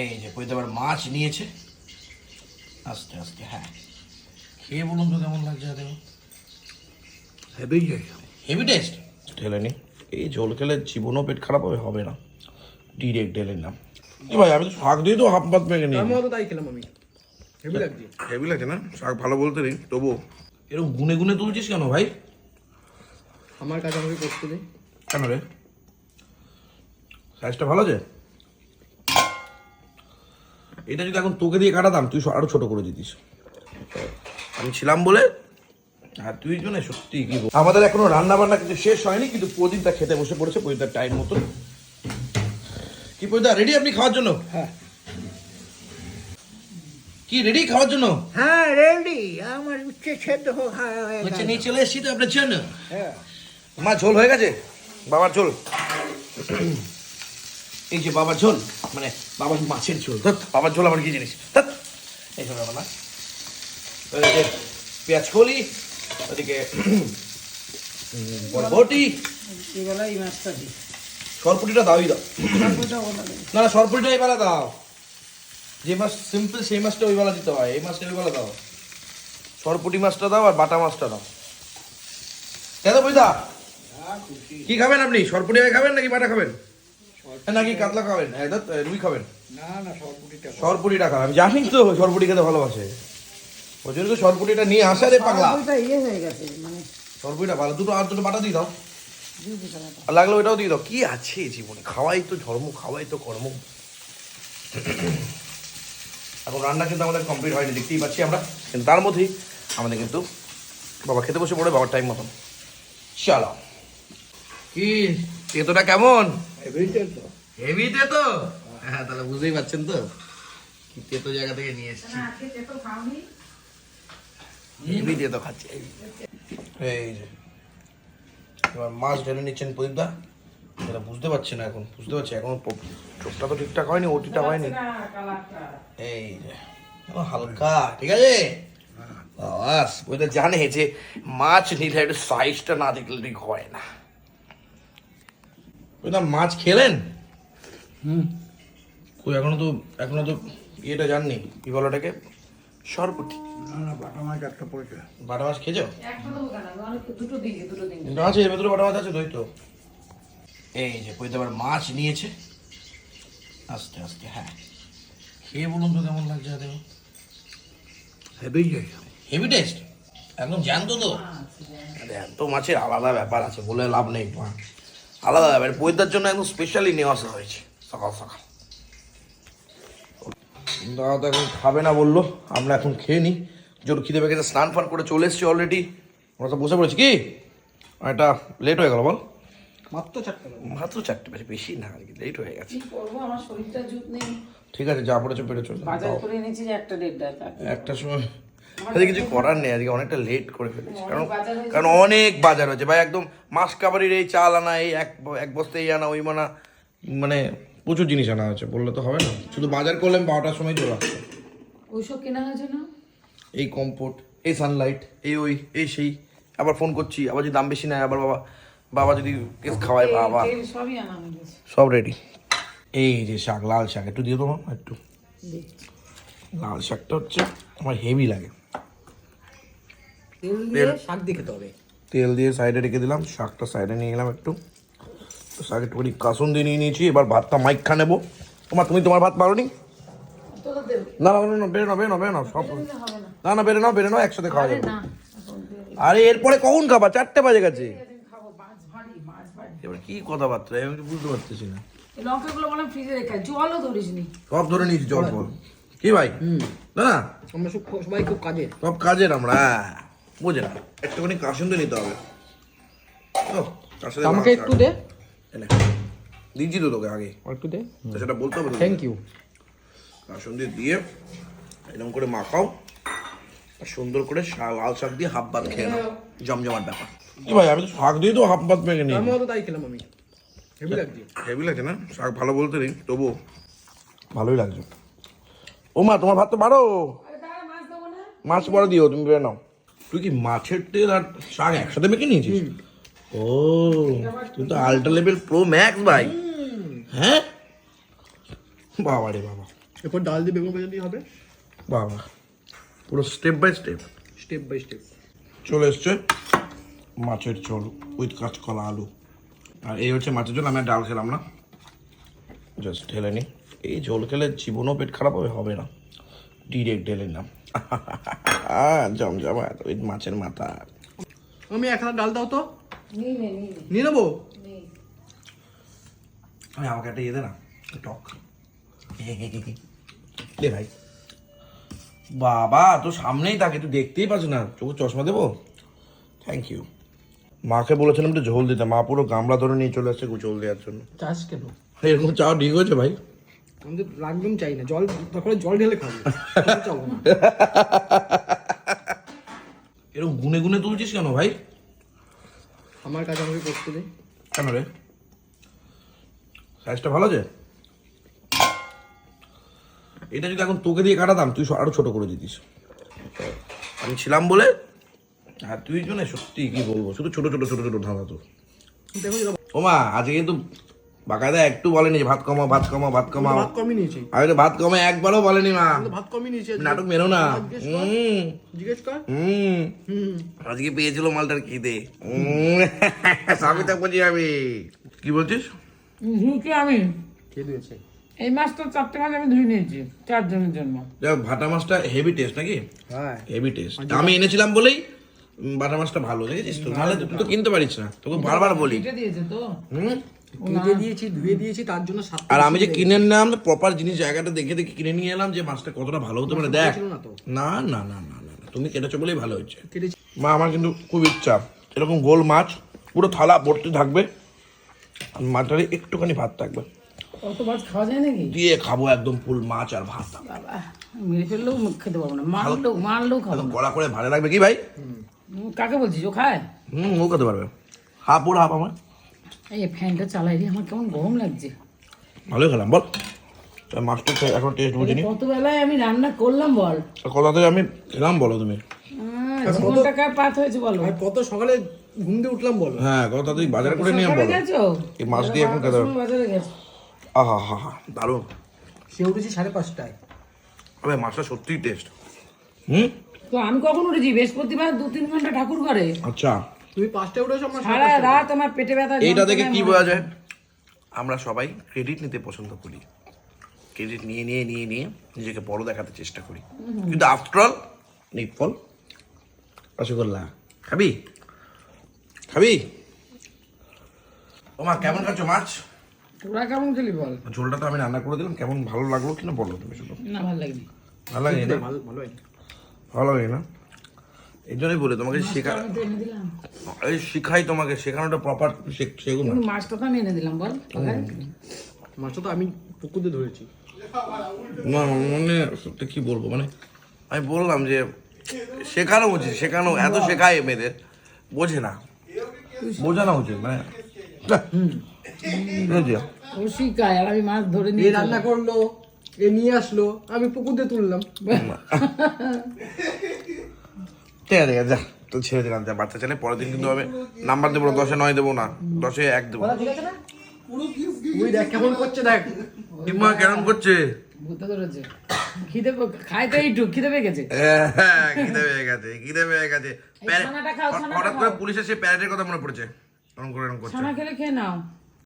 এই যে পৈতে আবার মাছ নিয়েছে। আস্তে আস্তে হ্যাঁ। খেয়ে বলুন তো কেমন লাগছে দেখো হেভি হেভি টেস্ট ঢেলে নি। এই ঝোল খেলে জীবনও পেট খারাপ হবে হবে না। ডিরেক্ট ঢেলে নাম কি ভাই আমি তো শাক দিয়ে তো হাফ ভাত মেখে নিই। আমিও তো তাই খেলাম আমি। হেভি লাগছে। হেভি লাগছে না? শাক ভালো বলতে নেই তবুও। এরকম গুনে গুনে তুলছিস কেন ভাই? আমার কাছে আমাকে করতে দে। কেন রে? সাইজটা ভালো আছে এটা যদি এখন তোকে দিয়ে কাটাতাম তুই আরও ছোট করে দিতিস। আমি ছিলাম বলে আর তুই জন্য সত্যি কি আমাদের এখনও রান্না বান্না কিন্তু শেষ হয়নি কিন্তু প্রদীপটা খেতে বসে পড়েছে প্রদীপটার টাইম মতন। কি প্রদীপদা রেডি আপনি খাওয়ার জন্য? হ্যাঁ। কি রেডি খাওয়ার জন্য? হ্যাঁ রেডি আমার উচ্ছে সেদ্ধ হ্যাঁ হয়ে গেছে। নিয়ে চলে এসেছি তো আপনার জন্য। হ্যাঁ। মা ঝোল হয়ে গেছে? বাবার ঝোল? এই যে বাবার ঝোল মানে বাবার মাছের ঝোল, ধর, বাবার ঝোল আমার কি জিনিস? ধর, এই সব ব্যাপার না। যে পেঁয়াজ কলি, ওদিকে বরবটি। মাছটা দিই সরপুটিটা দাওই দাও। না না, সরপুটিটা এই বেলা দাও। যে মাছ সিম্পল সেই মাছটা ওই বেলা দিতে হয়, এই মাছটা ওই বেলা দাও। সরপুটি মাছটা দাও আর বাটা মাছটা দাও। দাদা বুঝদা কি খাবেন আপনি? সরপুটি খাবেন নাকি বাটা খাবেন? নাকি কাতলা খাবেন? রুই খাবেন? না না সরপুটিটা সরপুটিটা খাবেন। আমি জানি তো সরপুটি খেতে ভালোবাসে। ওই জন্য তো সরপুটিটা নিয়ে আসা রে পাগলা। ইয়ে হয়ে গেছে মানে সরপুটিটা ভালো। দুটো আর দুটো বাটা দিয়ে দাও। লাগলে ওইটাও দিয়ে দাও। কি আছে জীবনে? খাওয়াই তো ধর্ম খাওয়াই তো কর্ম। এখন রান্না কিন্তু আমাদের কমপ্লিট হয়নি দেখতেই পাচ্ছি আমরা। কিন্তু তার মধ্যেই আমাদের কিন্তু বাবা খেতে বসে পড়ে বাবার টাইম মতন। চলো। কি? তেতোটা কেমন? হেভি তো হ্যাঁ তাহলে বুঝতেই পারছেন তো? কি তেতো জায়গা থেকে নিয়ে এসেছি। হেভি তেতো খাচ্ছি এই যে এবার মাছ ঢেলে নিচ্ছেন প্রদীপদা। এটা বুঝতে পারছি না এখন বুঝতে পারছি এখন চোখটা তো ঠিকঠাক হয়নি ওটিটা হয়নি। এই যে হালকা ঠিক আছে? বাস ওই তো জানে যে মাছ নিলে একটু সাইজটা না দেখলে ঠিক হয় না। ওই না মাছ খেলেন? হুম। কই এখনও তো এখনও তো ইয়েটা জাননি কি বলো ওটাকে সরপুটি না না বাটা মাছ একটা পড়েছে। বাটা মাছ খেয়েছো? দুটো কিন্তু আছে এর ভেতরে বাটা মাছ আছে দই তো। এই যে পৈতে আবার মাছ নিয়েছে। আস্তে আস্তে হ্যাঁ। খেয়ে বলুন তো কেমন লাগছে দেখো হেভি হেভি টেস্ট একদম জ্যান্ত তো। জ্যান্ত। মাছের আলাদা ব্যাপার আছে বলে লাভ নেই আলাদা ব্যাপার। পৈতার জন্য একদম স্পেশালি নিয়ে আসা হয়েছে সকাল সকাল। দাদা তো এখন খাবে না বলল আমরা এখন খেয়ে নিই জোর খিদে পেয়ে গেছে স্নান ফান করে চলে এসেছি অলরেডি আমরা তো বসে পড়েছি কি? এটা লেট হয়ে গেল বল। মাত্র চারটে মাত্র চারটে বেশি বেশি না আর কি লেট হয়ে গেছে। আমার শরীরটা জুত নেই। ঠিক আছে যা পড়েছে পেটে চলে বাজার করে এনেছি একটা দেড় টাকা একটা সময় আজকে কিছু করার নেই আজকে অনেকটা লেট করে ফেলেছি। কারণ কারণ অনেক বাজার হয়েছে। ভাই একদম মাস কাবারির এই চাল আনা এই এক এক বস্তা এই আনা ওই মানা মানে প্রচুর জিনিস আনা হয়েছে বললে তো হবে না। শুধু বাজার করলে আমি বারোটার সময় চলে আসতো ওইসব কেনা হয়েছে না? এই কম্পোর্ট এই সানলাইট এই ওই এই সেই। আবার ফোন করছি আবার যদি দাম বেশি নেয় আবার বাবা বাবা যদি কেস খাওয়ায় বাবা। সব রেডি এই যে শাক লাল শাক একটু দিয়ে দেবো একটু। লাল শাকটা হচ্ছে আমার হেভি লাগে। তেল দিয়ে শাক দিয়ে খেতে হবে। তেল দিয়ে সাইডে রেখে দিলাম শাকটা সাইডে নিয়ে গেলাম একটু। শাক একটুখানি কাসুন দিয়ে নিয়ে নিয়েছি এবার ভাতটা মাইক খা নেব। তোমার তুমি তোমার ভাত পারো নি না না বেরো না বেরো না বেরো না সব হবে না না না বেরো না বেরো না একসাথে খাওয়া আরে যাবে। আরে এরপরে কখন খাবা? চারটে বাজে গেছে। এবার কি কথাবার্তা? আমি বুঝতে পারতেছি না। এই লঙ্কাগুলো বললাম ফ্রিজে রেখে জলও ধরিস সব ধরে নিয়েছি জল ফল কি ভাই? না না। আমরা সব সবাই খুব কাজের। সব কাজের আমরা হ্যাঁ। বুঝে না। একটুখানি কাসুন দিয়ে নিতে হবে। ও, সাথে আমাকে একটু দে। দিয়েছি তো তোকে আগে। একটু দে। তো সেটা বলতে হবে থ্যাংক ইউ কাসুন দিয়ে দিয়ে এরকম করে মাখাও। আর সুন্দর করে লাল শাক দিয়ে হাফ ভাত খেয়ে নাও। জমজমাট ব্যাপার। কি ভাই আমি তো শাক দিয়ে তো হাফ ভাত মেখে নিই। আমিও তো তাই খেলাম আমি। হেভি লাগছে। হেভি লাগছে না? শাক ভালো বলতে নেই তবুও। ভালোই লাগছে। ও মা তোমার ভাত তো বাড়ো। মাছ দেবো না। মাছ পরে দিও তুমি বেড়ে নাও। তুই কি মাছের তেল আর শাক একসাথে মেখে নিয়েছিস? ও তুই তো আল্ট্রা লেভেল প্রো ম্যাক্স ভাই। হ্যাঁ? বাবা রে বাবা। এরপর ডাল দিয়ে বেগুন ভাজা হবে? বাবা পুরো step by step step by step চলে এসছে মাছের ঝোল উইথ কাঁচকলা আলু। আর এই হচ্ছে মাছের ঝোল আমি ডাল খেলাম না। জাস্ট ঢেলে নি। এই ঝোল খেলে জীবনও পেট খারাপ হবে হবে না। ডিরেক্ট ঢেলে নিলাম। জমজমাট উইথ মাছের মাথা। আমি এক ডাল দাও তো। নিয়ে নেব? আমি আমাকে একটা ইয়ে দে না টক। দে ভাই। বাবা তো সামনেই থাকে তুই দেখতেই পাচ্ছ না। চোখে চশমা দেবো? থ্যাংক ইউ মাকে বলেছিলাম একটু ঝোল দিতে মা পুরো গামলা ধরে নিয়ে চলে আসছে ঝোল দেওয়ার জন্য। চাষ কেন? এরকম চাওয়া ঠিক হয়েছে ভাই? আমি তো একদম চাই না জল তারপরে জল ঢেলে খাব। চলো না। এরকম গুনে গুনে তুলছিস কেন ভাই? আমার কাজ আমাকে করতে দে। কেন রে? সাইজটা ভালো আছে এটা যদি এখন তোকে দিয়ে কাটাতাম তুই আরও ছোট করে দিতিস। আমি ছিলাম বলে? আর তুই জন্য সত্যি কি বলব? শুধু ছোট ছোট ছোট ছোট ধাঁধা তোর দেখো ওমা আজকে কিন্তু বাকায়দা একটু বলেনি ভাত কমাও ভাত কমাও ভাত কমাও। ভাত কমই নিয়েছি। আমি তো ভাত কমে একবারও বলেনি মা। ভাত কমই নিয়েছি নাটক মেরো না। জিজ্ঞেস কর। হুম। জিজ্ঞেস কর। হুম। হুম। আজকে পেয়েছিল মালটার খিদে। সবই তো বুঝি আমি। কি বলছিস? ধুইছি আমি। খেয়ে দিয়েছে এই মাছটা চারটে মাছ আমি ধুয়ে নিয়েছি চারজনের জন্য। দেখ ভাটা মাছটা হেভি টেস্ট নাকি? হ্যাঁ। হেভি টেস্ট আমি এনেছিলাম বলেই বাটা মাছটা ভালো দেখেছিস তো? নাহলে তো তুই তো কিনতে পারিস না। তোকে বারবার বলি। দিয়েছে তো। হুম? কেটে দিয়েছি ধুয়ে দিয়েছি তার জন্য আর আমি যে কিনে নিলাম প্রপার জিনিস জায়গাটা দেখে দেখে কিনে নিয়ে এলাম যে মাছটা কতটা ভালো হতে পারে দেখ। না তো। না না না না না না, তুমি কেটেছো বলেই ভালো হয়েছে। মা আমার কিন্তু খুব ইচ্ছা। এরকম গোল মাছ পুরো থালা ভর্তি থাকবে। আর মাছটারে একটুখানি ভাত থাকবে। অত মাছ খাওয়া যায় নাকি? দিয়ে খাব একদম ফুল মাছ আর ভাত। বাবা মেরে ফেললেও মুখ খেতে পারব না। মারলেও মারলেও খাব গলা করে ভালো লাগবে কি ভাই? কাকে বলছিস? ও খায়? হুম ও খেতে পারবে। হাফ ওর হাফ আমার। এই ফ্যানটা চালাই আমার কেমন গরম লাগছে। ভালোই খেলাম বল। মাছটা তো এখন টেস্ট বুঝিনি কত বেলায় আমি রান্না করলাম বল? কথা থেকে আমি খেলাম বলো তুমি। আহ, পাত হয়েছে বলো। কত সকালে ঘুম দিয়ে উঠলাম বলো? হ্যাঁ কথা তুই বাজার করে নিয়ে বলো। এই মাছ দিয়ে এখন খেতে বাজারে গেছো। আহা হা হা দারুণ। সে উঠেছি সাড়ে পাঁচটায়। মাছটা সত্যিই টেস্ট হুম? তো আমি কখন উঠেছি? বৃহস্পতিবার দু তিন ঘণ্টা ঠাকুর করে আচ্ছা। তুমি পাঁচটায় উঠেছো আমরা সারা রাত আমার পেটে ব্যথা এইটা দেখে কি বোঝা যায়? আমরা সবাই ক্রেডিট নিতে পছন্দ করি। ক্রেডিট নিয়ে নিয়ে নিয়ে নিয়ে নিজেকে বড় দেখাতে চেষ্টা করি। কিন্তু আফটার অল নিপল রসগোল্লা। খাবি? খাবি? ওমা কেমন খাচ্ছ মাছ? তোরা কেমন খেলি বল? ঝোলটা তো আমি রান্না করে দিলাম কেমন ভালো লাগল কিনা বলো তুমি শুধু। না ভালো লাগেনি। ভালো লাগে না? ভালো ভালো ভালো লাগে না? এই জন্যই বলে তোমাকে শেখা এই শিখাই তোমাকে শেখানোটা প্রপার শেখো না। মাছটা তো আমি এনে দিলাম বল। তোকে? মাছটা তো আমি পুকুরে ধরেছি। না মানে সত্যি কি বলব মানে আমি বললাম যে শেখানো উচিত শেখানো এত শেখায় মেয়েদের বোঝে না। বোঝানো উচিত মানে? ও শিখায় আর আমি মাছ ধরে নিয়ে রান্না করল এ নিয়ে আসলো আমি পুকুর দিয়ে তুললাম ঠিক আছে যা তো ছেড়ে দিলাম যা বাচ্চা ছেলে পরের দিন কিন্তু হবে। নাম্বার দেবো না দশে নয় দেবো না দশে এক দেবো। ওই দেখ কেমন করছে দেখ। কিংবা কেমন করছে? ভূতে ধরেছে খিদে পে- তো এইটুক খিদে পেয়ে গেছে। হ্যাঁ, খিদে পেয়ে গেছে খিদে পেয়ে গেছে। প্যারে- ছানাটা খাও, ছানাটা হঠাৎ করে খাও। পুলিশের সেই প্যারেডের কথা মনে পড়েছে। এরকম করে এরকম করছে। খেলে খেয়ে নাও।